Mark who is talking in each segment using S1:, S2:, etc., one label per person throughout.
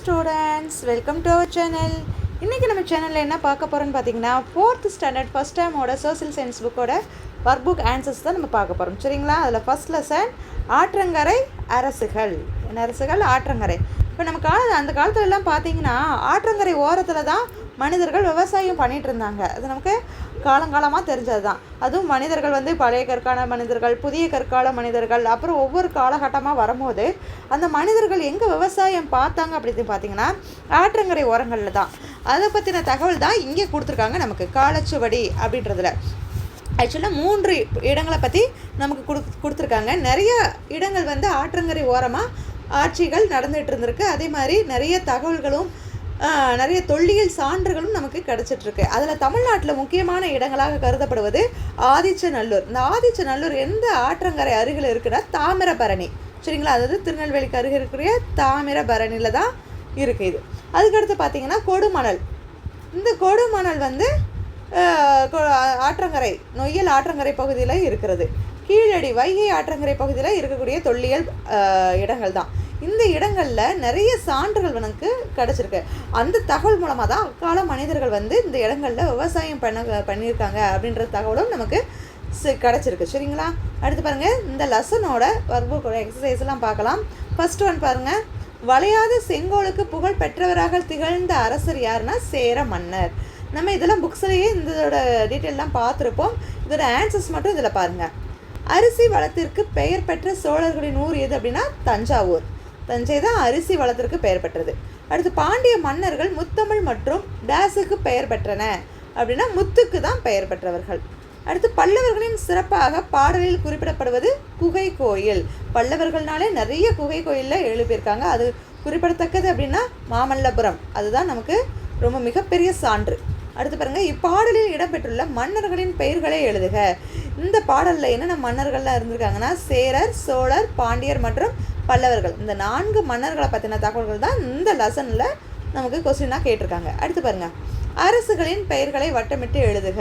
S1: Students welcome to our channel இன்றைக்கி நம்ம சேனலில் என்ன பார்க்க போகிறோன்னு பார்த்தீங்கன்னா ஃபோர்த் ஸ்டாண்டர்ட் ஃபஸ்ட் டைமோட சோசியல் சயின்ஸ் புக்கோட ஒர்க் புக் ஆன்சர்ஸ் தான் நம்ம பார்க்க போகிறோம் சரிங்களா? அதில் ஃபஸ்ட் லெசன் ஆற்றங்கரை அரசுகள். என்ன அரசுகள்? ஆற்றங்கரை. இப்போ நம்ம கால அந்த காலத்துலலாம் பார்த்தீங்கன்னா ஆற்றங்கரை ஓரத்தில் தான் மனிதர்கள் விவசாயம் பண்ணிகிட்டு இருந்தாங்க. அது நமக்கு காலங்காலமாக தெரிஞ்சது தான் அதுவும் மனிதர்கள் வந்து பழைய கற்கால மனிதர்கள் புதிய கற்கால மனிதர்கள் அப்புறம் ஒவ்வொரு காலகட்டமாக வரும்போது அந்த மனிதர்கள் எங்கே விவசாயம் பார்த்தாங்க அப்படின்னு பார்த்தீங்கன்னா ஆற்றங்கரை ஓரங்களில் தான். அதை பற்றின தகவல் தான் இங்கே கொடுத்துருக்காங்க நமக்கு. காலச்சுவடி அப்படின்றதுல. ஆக்சுவலாக மூன்று இடங்களை பற்றி நமக்கு கொடு கொடுத்துருக்காங்க. நிறைய இடங்கள் வந்து ஆற்றங்கரை ஓரமாக ஆட்சிகள் நடந்துகிட்டு இருந்திருக்கு. அதே மாதிரி நிறைய தகவல்களும் நிறைய தொல்லியல் சான்றுகளும் நமக்கு கிடச்சிட்ருக்கு. அதில் தமிழ்நாட்டில் முக்கியமான இடங்களாக கருதப்படுவது ஆதிச்சநல்லூர். இந்த ஆதிச்சநல்லூர் எந்த ஆற்றங்கரை அருகில் இருக்குன்னா தாமிரபரணி. சரிங்களா? அதாவது திருநெல்வேலிக்கு அருகில் இருக்கிற தாமிரபரணியில் தான் இருக்குது இது. அதுக்கடுத்து பார்த்தீங்கன்னா கொடுமணல். இந்த கொடுமணல் வந்து ஆற்றங்கரை நொய்யல் ஆற்றங்கரை பகுதியில் இருக்கிறது. கீழடி வைகை ஆற்றங்கரை பகுதியில் இருக்கக்கூடிய தொல்லியல் இடங்கள் தான் இந்த இடங்களில் நிறைய சான்றுகள் எனக்கு கிடச்சிருக்கு. அந்த தகவல் மூலமாக தான் அக்கால மனிதர்கள் வந்து இந்த இடங்களில் விவசாயம் பண்ண பண்ணியிருக்காங்க அப்படின்ற தகவலும் நமக்கு கிடச்சிருக்கு. சரிங்களா? அடுத்து பாருங்கள் இந்த லெசனோட ஒர்க் எக்ஸசைஸ்லாம் பார்க்கலாம். ஃபஸ்ட் ஒன் பாருங்கள் வளையாத செங்கோலுக்கு புகழ் பெற்றவராக திகழ்ந்த அரசர் யாருன்னா சேர மன்னர். நம்ம இதெல்லாம் புக்ஸ்லேயே இதோட டீட்டெயிலெலாம் பார்த்துருப்போம். இதோட ஆன்சர்ஸ் மட்டும் இதில் பாருங்கள் அரிசி வளத்திற்கு பெயர் பெற்ற சோழர்களின் ஊர் எது அப்படின்னா தஞ்சாவூர். தஞ்சை தான் அரிசி வளத்திற்கு பெயர் பெற்றது. அடுத்து பாண்டிய மன்னர்கள் முத்தமிழ் மற்றும் டேஸுக்கு பெயர் பெற்றன அப்படின்னா முத்துக்கு தான் பெயர் பெற்றவர்கள். அடுத்து பல்லவர்களின் சிறப்பாக பாடலில் குறிப்பிடப்படுவது குகை கோயில். பல்லவர்கள்னாலே நிறைய குகை கோயிலில் எழுப்பியிருக்காங்க. அது குறிப்பிடத்தக்கது அப்படின்னா மாமல்லபுரம். அதுதான் நமக்கு ரொம்ப மிகப்பெரிய சான்று. அடுத்து பாருங்கள் இப்பாடலில் இடம்பெற்றுள்ள மன்னர்களின் பெயர்களை எழுதுக. இந்த பாடலில் என்னென்ன மன்னர்கள்லாம் இருந்திருக்காங்கன்னா சேரர் சோழர் பாண்டியர் மற்றும் பல்லவர்கள். இந்த நான்கு மன்னர்களை பற்றின தகவல்கள் தான் இந்த லெசனில் நமக்கு கொஸ்டினாக கேட்டிருக்காங்க. அடுத்து பாருங்கள் அரசுகளின் பெயர்களை வட்டமிட்டு எழுதுக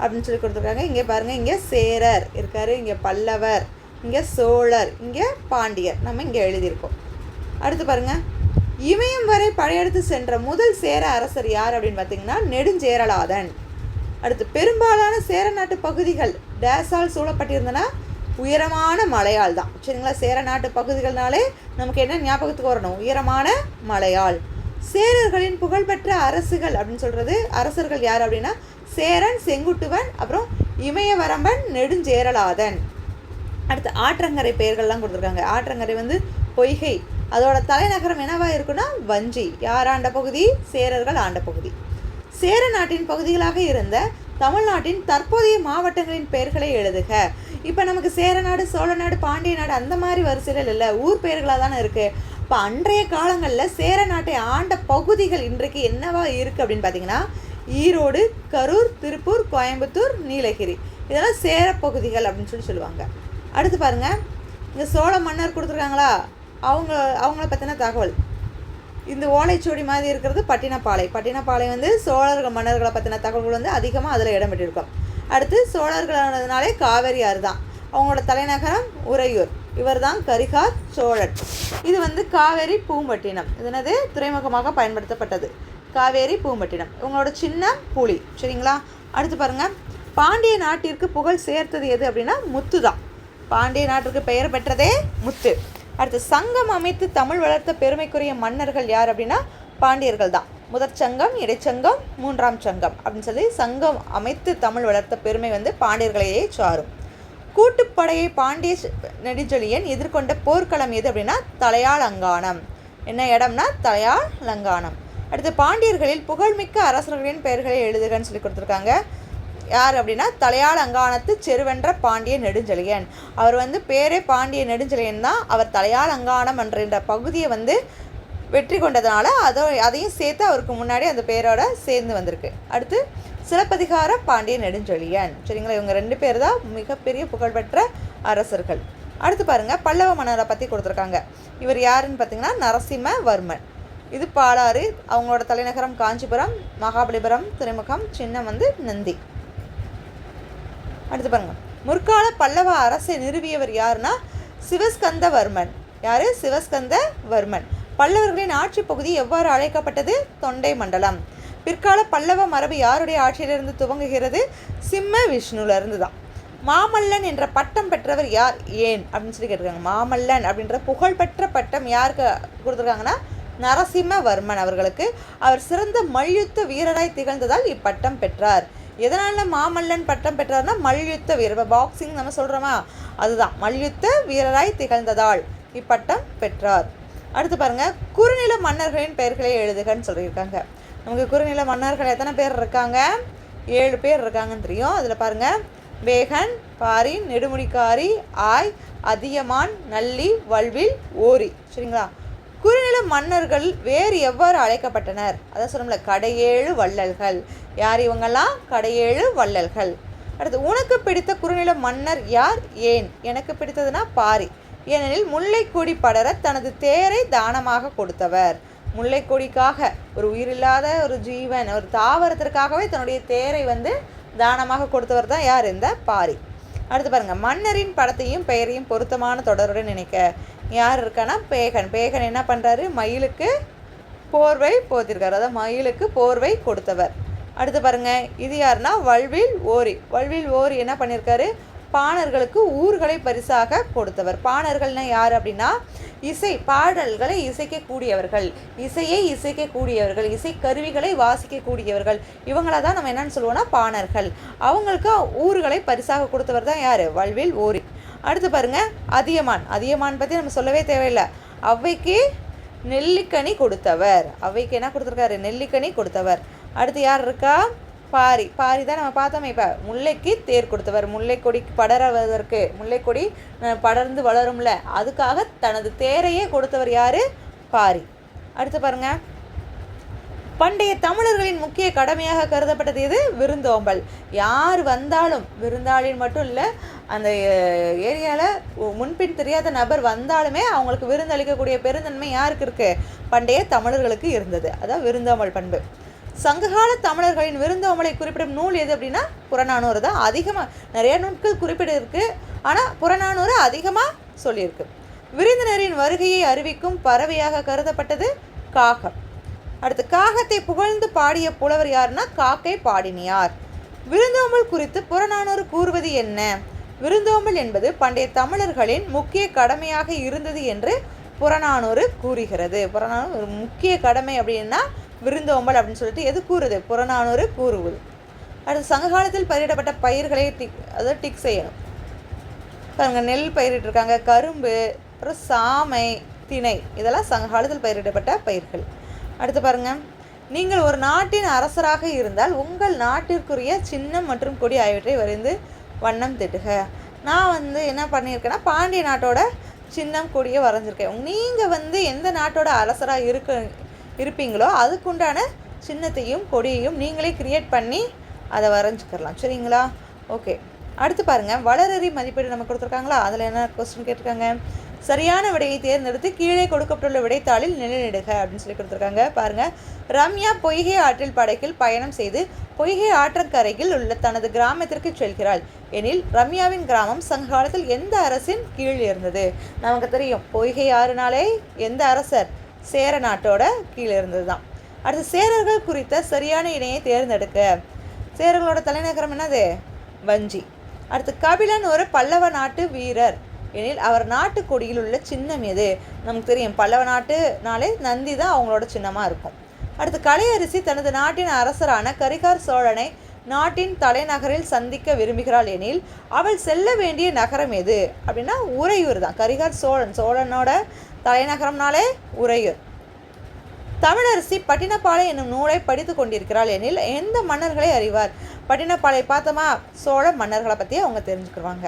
S1: அப்படின்னு சொல்லி கொடுத்துருக்காங்க. இங்கே பாருங்கள் இங்கே சேரர் இருக்கார் இங்கே பல்லவர் இங்கே சோழர் இங்கே பாண்டியர். நம்ம இங்கே எழுதியிருக்கோம். அடுத்து பாருங்க. இமயம் வரை படையெடுத்து சென்ற முதல் சேர அரசர் யார்? அப்படின்னு பார்த்தீங்கன்னா நெடுஞ்சேரலாதன். அடுத்து பெரும்பாலான சேர நாட்டு பகுதிகள் டேஸால் சூழப்பட்டிருந்தன. உயரமான மலையால் தான். சரிங்களா? சேர நாட்டு பகுதிகள்னாலே நமக்கு என்ன ஞாபகத்துக்கு வரணும்? உயரமான மலையால் சேரர்களின் புகழ்பெற்ற அரசுகள் அப்படின்னு சொல்கிறது அரசர்கள் யார் அப்படின்னா? சேரன் செங்குட்டுவன் அப்புறம் இமயவரம்பன் நெடுஞ்சேரலாதன். அடுத்து ஆற்றங்கரை பெயர்கள்லாம் கொடுத்துருக்காங்க. ஆற்றங்கரை வந்து பொய்கை. அதோட தலைநகரம் என்னவா இருக்குன்னா? வஞ்சி. யார் ஆண்ட பகுதி? சேரர்கள் ஆண்ட பகுதி. சேர நாட்டின் பகுதிகளாக இருந்த தமிழ்நாட்டின் தற்போதைய மாவட்டங்களின் பெயர்களை எழுதுக. இப்போ நமக்கு சேரநாடு சோழநாடு பாண்டிய நாடு அந்த மாதிரி வரிசையில் இல்லை ஊர் பெயர்களாக தானே இருக்குது இப்போ அன்றைய காலங்களில் சேர நாட்டை ஆண்ட பகுதிகள் இன்றைக்கு என்னவா இருக்குது அப்படின்னு பார்த்தீங்கன்னா ஈரோடு கரூர் திருப்பூர் கோயம்புத்தூர் நீலகிரி. இதெல்லாம் சேர பகுதிகள் அப்படின்னு சொல்லி சொல்லுவாங்க. அடுத்து பாருங்கள் இங்கே சோழ மன்னர் கொடுத்துருக்காங்களா? அவங்க அவங்கள பற்றின தகவல். இந்த ஓலைச்சுவடி மாதிரி இருக்கிறது பட்டினப்பாலை பட்டினப்பாலை வந்து சோழர்கள் மன்னர்களை பற்றின தகவல்கள் வந்து அதிகமாக அதில் இடம்பெற்றிருக்கும். அடுத்து சோழர்களானதுனாலே காவேரி ஆறு தான் அவங்களோட தலைநகரம் உறையூர். இவர் தான் கரிகார் சோழன். இது வந்து காவேரி பூம்பட்டினம். இதனது என்னது? துறைமுகமாக பயன்படுத்தப்பட்டது. காவேரி பூம்பட்டினம். இவங்களோட சின்ன புலி. சரிங்களா? அடுத்து பாருங்கள் பாண்டிய நாட்டிற்கு புகழ் சேர்த்தது எது அப்படின்னா முத்து தான் பாண்டிய நாட்டிற்கு பெயர் பெற்றதே முத்து. அடுத்து சங்கம் அமைத்து தமிழ் வளர்த்த பெருமைக்குரிய மன்னர்கள் யார் அப்படின்னா பாண்டியர்கள் தான் முதற் சங்கம் இடைச்சங்கம் மூன்றாம் சங்கம் அப்படின்னு சொல்லி சங்கம் அமைத்து தமிழ் வளர்த்த பெருமை வந்து பாண்டியர்களையே சாரும். கூட்டுப்படையை பாண்டிய ச- நெடுஞ்செழியன் எதிர்கொண்ட போர்க்களம் எது அப்படின்னா தலையாள் அங்கானம். என்ன இடம்னா தலையாள் அங்கானம். அடுத்து பாண்டியர்களில் புகழ்மிக்க அரசர்களின் பெயர்களை எழுதுகன்னு சொல்லி கொடுத்துருக்காங்க. யார் அப்படின்னா தலையாள் அங்கானத்து செருவென்ற பாண்டிய நெடுஞ்செழியன். அவர் வந்து பேரே பாண்டிய நெடுஞ்செழியன் தான். அவர் தலையாள் அங்கானம் என்ற பகுதியை வந்து வெற்றி கொண்டதுனால அதோ அதையும் சேர்த்து அவருக்கு முன்னாடி அந்த பேரோட சேர்ந்து வந்திருக்கு. அடுத்து சிலப்பதிகார பாண்டிய நெடுஞ்செழியன். சரிங்களா இவங்க ரெண்டு பேர் தான் மிகப்பெரிய புகழ்பெற்ற அரசர்கள். அடுத்து பாருங்க பல்லவ மன்னரை பற்றி கொடுத்துருக்காங்க. இவர் யாருன்னு பார்த்தீங்கன்னா நரசிம்மவர்மன். இது பாலாறு அவங்களோட தலைநகரம் காஞ்சிபுரம் மகாபலிபுரம் துறைமுகம் சின்னம் வந்து நந்தி. அடுத்து பாருங்க முற்கால பல்லவ அரசை நிறுவியவர் யாருன்னா சிவஸ்கந்தவர்மன். யாரு? சிவஸ்கந்தவர்மன். பல்லவர்களின் ஆட்சி பகுதி எவ்வாறு அழைக்கப்பட்டது? தொண்டை மண்டலம். பிற்கால பல்லவ மரபு யாருடைய ஆட்சியிலிருந்து துவங்குகிறது? சிம்ம விஷ்ணுலேருந்து தான் மாமல்லன் என்ற பட்டம் பெற்றவர் யார்? ஏன்? அப்படின்னு சொல்லி கேட்டிருக்காங்க. மாமல்லன் அப்படின்ற புகழ்பெற்ற பட்டம் யாருக்கு கொடுத்துருக்காங்கன்னா நரசிம்மவர்மன் அவர்களுக்கு. அவர் சிறந்த மல்யுத்த வீரராய் திகழ்ந்ததால் இப்பட்டம் பெற்றார். எதனால மாமல்லன் பட்டம் பெற்றார்னா மல்யுத்த வீரர். இப்போ பாக்ஸிங் நம்ம சொல்கிறோமா அதுதான். மல்யுத்த வீரராய் திகழ்ந்ததால் இப்பட்டம் பெற்றார். அடுத்து பாருங்கள் குறுநில மன்னர்களின் பெயர்களை எழுதுகன்னு சொல்லியிருக்காங்க. நமக்கு குறுநில மன்னர்கள் எத்தனை பேர் இருக்காங்க? ஏழு பேர் இருக்காங்கன்னு தெரியும். அதில் பாருங்கள் வேகன் பாரி நெடுமுடிக்காரி ஆய் அதியமான் நல்லி வல்வில் ஓரி. சரிங்களா? குறுநில மன்னர்கள் வேறு எவ்வாறு அழைக்கப்பட்டனர்? அதான் சொன்னோம்ல கடையேழு வள்ளல்கள். யார் இவங்கெல்லாம்? கடையேழு வள்ளல்கள். அடுத்து உனக்கு பிடித்த குறுநில மன்னர் யார்? ஏன்? எனக்கு பிடித்ததுன்னா பாரி. ஏனெனில் முல்லைக்கொடி படர தனது தேரை தானமாக கொடுத்தவர். முல்லைக்கொடிக்காக ஒரு உயிரில்லாத ஒரு ஜீவன் ஒரு தாவரத்திற்காகவே தன்னுடைய தேரை வந்து தானமாக கொடுத்தவர் தான் யார்? இந்த பாரி. அடுத்து பாருங்க மன்னரின் படத்தையும் பெயரையும் பொருத்தமான தொடருடன் நினைக்க. யார் இருக்கானா பேகன். பேகன் என்ன பண்ணுறாரு மயிலுக்கு போர்வை போத்திருக்கார். அதாவது மயிலுக்கு போர்வை கொடுத்தவர். அடுத்து பாருங்க இது யாருன்னா? வல்வில் ஓரி. வல்வில் ஓரி என்ன பண்ணியிருக்காரு பாணர்களுக்கு ஊர்களை பரிசாக கொடுத்தவர். பாணர்கள்னால் யார் அப்படின்னா இசை பாடல்களை இசைக்கக்கூடியவர்கள். இசையை இசைக்கக்கூடியவர்கள். இசை கருவிகளை வாசிக்கக்கூடியவர்கள். இவங்கள தான் நம்ம என்னன்னு சொல்லுவோம்னா பாணர்கள். அவங்களுக்கு ஊர்களை பரிசாக கொடுத்தவர் தான் யார்? வல்வில் ஓரி. அடுத்து பாருங்கள் அதியமான். அதியமான் பற்றி நம்ம சொல்லவே தேவையில்லை. அவைக்கு நெல்லிக்கனி கொடுத்தவர். அவைக்கு என்ன கொடுத்துருக்காரு? நெல்லிக்கனி கொடுத்தவர். அடுத்து யார் இருக்கா? பாரி பாரி தான் நம்ம பார்த்தோமே இப்போ. முல்லைக்கு தேர் கொடுத்தவர் முல்லைக்கொடி படரவதற்கு முல்லைக்கொடி படர்ந்து வளரும்ல அதுக்காக தனது தேரையே கொடுத்தவர் யார்? பாரி. அடுத்து பாருங்க. பண்டைய தமிழர்களின் முக்கிய கடமையாக கருதப்பட்டது எது? விருந்தோம்பல். யார் வந்தாலும் விருந்தாளின் மட்டும் இல்லை அந்த ஏரியாவில் முன்பின் தெரியாத நபர் வந்தாலுமே அவங்களுக்கு விருந்தளிக்கக்கூடிய பெருந்தன்மை யாருக்கு இருக்கு? பண்டைய தமிழர்களுக்கு இருந்தது. அதான் விருந்தோம்பல் பண்பு. சங்ககால தமிழர்களின் விருந்தோமலை குறிப்பிடும் நூல் எது அப்படின்னா புறநானூறு தான். அதிகமாக நிறைய நூல்கள் குறிப்பிட்டிருக்கு. ஆனால் புறநானூறு அதிகமாக சொல்லியிருக்கு. விருந்தினரின் வருகையை அறிவிக்கும் பறவையாக கருதப்பட்டது காகம். அடுத்து காகத்தை புகழ்ந்து பாடிய புலவர் யாருன்னா காக்கை பாடினியார். விருந்தோம்பல் குறித்து புறநானூறு கூறுவது என்ன? விருந்தோம்பல் என்பது பண்டைய தமிழர்களின் முக்கிய கடமையாக இருந்தது என்று புறநானூறு கூறுகிறது. புறநானூறு முக்கிய கடமை அப்படின்னா விருந்தோம்பல் அப்படின்னு சொல்லிட்டு எது கூறுது? புறநானூறு கூறுவது. அடுத்து சங்ககாலத்தில் பயிரிடப்பட்ட பயிர்களை டிக் அதாவது டிக் செய்யணும். பாருங்கள் நெல் பயிரிட்டிருக்காங்க கரும்பு அப்புறம் சாமை திணை இதெல்லாம் சங்க காலத்தில் பயிரிடப்பட்ட பயிர்கள். அடுத்து பாருங்கள் நீங்கள் ஒரு நாட்டின் அரசராக இருந்தால் உங்கள் நாட்டிற்குரிய சின்னம் மற்றும் கொடி ஆகியவற்றை வரைந்து வண்ணம் திட்டுக. நான் வந்து என்ன பண்ணியிருக்கேன்னா பாண்டிய நாட்டோட சின்னம் கொடியை வரைஞ்சிருக்கேன். நீங்கள் வந்து எந்த நாட்டோட அரசராக இருக்க இருப்பீங்களோ அதுக்குண்டான சின்னத்தையும் கொடியையும் நீங்களே கிரியேட் பண்ணி அதை வரைஞ்சிக்கிறலாம் சரிங்களா? ஓகே அடுத்து பாருங்கள் வளரறி மதிப்பீடு நம்ம கொடுத்துருக்காங்களா? அதில் என்ன கொஸ்டின் கேட்டிருக்காங்க? சரியான விடையை தேர்ந்தெடுத்து கீழே கொடுக்கப்பட்டுள்ள விடைத்தாளில் நிலைநிடுக அப்படின்னு சொல்லி கொடுத்துருக்காங்க. பாருங்கள் ரம்யா பொய்கை ஆற்றில் படகில் பயணம் செய்து பொய்கை ஆற்றங்கரையில் உள்ள தனது கிராமத்திற்கு செல்கிறாள். எனில் ரம்யாவின் கிராமம் சங்க காலத்தில் எந்த அரசின் கீழ் இருந்தது? நமக்கு தெரியும். பொய்கை ஆறுனாலே எந்த அரசர்? சேர நாட்டோட கீழே இருந்தது தான் அடுத்து சேரர்கள் குறித்த சரியான இணையை தேர்ந்தெடுக்க. சேரர்களோட தலைநகரம் என்னது? வஞ்சி. அடுத்து கபிலன் ஒரு பல்லவ நாட்டு வீரர். எனில் அவர் நாட்டு கொடியில் உள்ள சின்னம் எது? நமக்கு தெரியும். பல்லவ நாட்டுனாலே நந்தி தான் அவங்களோட சின்னமாக இருக்கும். அடுத்து கலையரசி தனது நாட்டின் அரசரான கரிகார் சோழனை நாட்டின் தலைநகரில் சந்திக்க விரும்புகிறாள் எனில் அவள் செல்ல வேண்டிய நகரம் எது? அப்படின்னா உறையூர் தான். கரிகார் சோழன் சோழனோட தலைநகரம்னாலே உறையூர். தமிழரசி பட்டினப்பாலை என்னும் நூலை படித்து கொண்டிருக்கிறாள் எனில் எந்த மன்னர்களை அறிவார்? பட்டினப்பாலை பார்த்தோமா? சோழ மன்னர்களை பற்றி அவங்க தெரிஞ்சுக்கிடுவாங்க.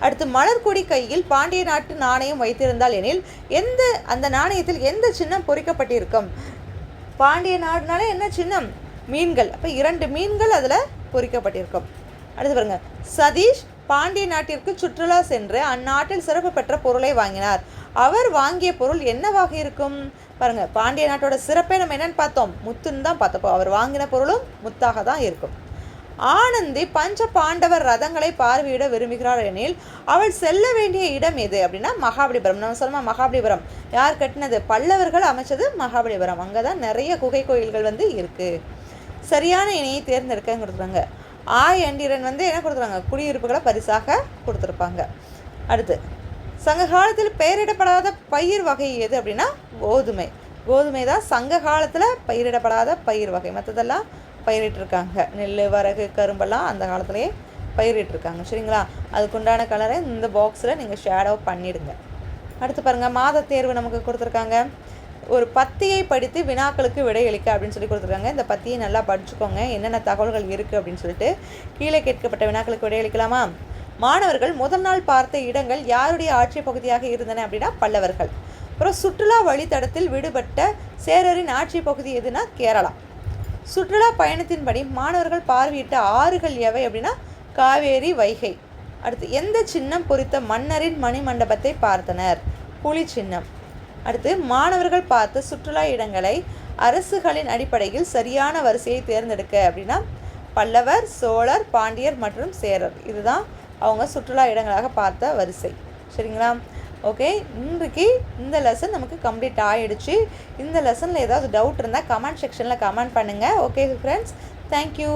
S1: அடுத்து மலர்கொடி கையில் பாண்டிய நாட்டு நாணயம் வைத்திருந்தால் எனில் எந்த அந்த நாணயத்தில் எந்த சின்னம் பொறிக்கப்பட்டிருக்கும்? பாண்டிய நாடுனாலே என்ன சின்னம்? மீன்கள். அப்போ இரண்டு மீன்கள் அதில் பொறிக்கப்பட்டிருக்கும். அடுத்து பாருங்க. சதீஷ் பாண்டிய நாட்டிற்கு சுற்றுலா சென்று அந்நாட்டில் சிறப்பு பெற்ற பொருளை வாங்கினார். அவர் வாங்கிய பொருள் என்னவாக இருக்கும்? பாருங்க பாண்டிய நாட்டோட சிறப்பே நம்ம என்னன்னு பார்த்தோம். முத்துன்னு தான் பார்த்தப்போ அவர் வாங்கின பொருளும் முத்தாக தான் இருக்கும். ஆனந்தி பஞ்ச பாண்டவர் ரதங்களை பார்வையிட விரும்புகிறாள் எனில் அவள் செல்ல வேண்டிய இடம் எது அப்படின்னா மகாபலிபுரம். நம்ம சொல்லுமா மகாபலிபுரம். யார் கட்டினது? பல்லவர்கள் அமைச்சது மகாபலிபுரம். அங்கே தான் நிறைய குகை கோயில்கள் வந்து இருக்குது சரியான இணையை தேர்ந்தெடுக்க கொடுத்துருவாங்க ஆய் அண்டிரன் வந்து என்ன கொடுத்துருவாங்க குடியிருப்புகளை பரிசாக கொடுத்துருப்பாங்க. அடுத்து சங்க காலத்தில் பெயரிடப்படாத பயிர் வகை எது அப்படின்னா கோதுமை. கோதுமை தான் சங்க காலத்தில் பயிரிடப்படாத பயிர் வகை. மற்றதெல்லாம் பயிரிட்டிருக்காங்க. நெல் வரகு கரும்பெல்லாம் அந்த காலத்துலேயே பயிரிட்டிருக்காங்க. சரிங்களா? அதுக்குண்டான கலரை இந்த பாக்ஸில் நீங்கள் ஷேடோ பண்ணிடுங்க. அடுத்து பாருங்கள் மாத தேர்வு நமக்கு கொடுத்துருக்காங்க. ஒரு பத்தியை படித்து வினாக்களுக்கு விடையளிக்க அப்படின்னு சொல்லி கொடுத்துருக்காங்க. இந்த பத்தியை நல்லா படிச்சுக்கோங்க. என்னென்ன தகவல்கள் இருக்குது அப்படின்னு சொல்லிட்டு கீழே கேட்கப்பட்ட வினாக்களுக்கு விடையளிக்கலாமா மாணவர்கள் முதல் நாள் பார்த்த இடங்கள் யாருடைய ஆட்சி பகுதியாக இருந்தன அப்படின்னா பல்லவர்கள். அப்புறம் சுற்றுலா வழித்தடத்தில் விடுபட்ட சேரரின் ஆட்சி பகுதி எதுனா கேரளா. சுற்றுலா பயணத்தின்படி மாணவர்கள் பார்வையிட்ட ஆறுகள் எவை அப்படின்னா காவேரி வைகை. அடுத்து எந்த சின்னம் பொறித்த மன்னரின் மணிமண்டபத்தை பார்த்தனர்? புலி சின்னம். அடுத்து மாணவர்கள் பார்த்த சுற்றுலா இடங்களை அரசுகளின் அடிப்படையில் சரியான வரிசையை தேர்ந்தெடுக்க அப்படின்னா பல்லவர் சோழர் பாண்டியர் மற்றும் சேரர். இதுதான் அவங்க சுற்றுலா இடங்களாக பார்த்த வரிசை. சரிங்களா? ஓகே இன்றைக்கு இந்த லெசன் நமக்கு கம்ப்ளீட் ஆகிடுச்சு இந்த லெசனில் ஏதாவது டவுட் இருந்தால் கமெண்ட் செக்ஷனில் கமெண்ட் பண்ணுங்கள் ஓகே ஃப்ரெண்ட்ஸ் தேங்க்யூ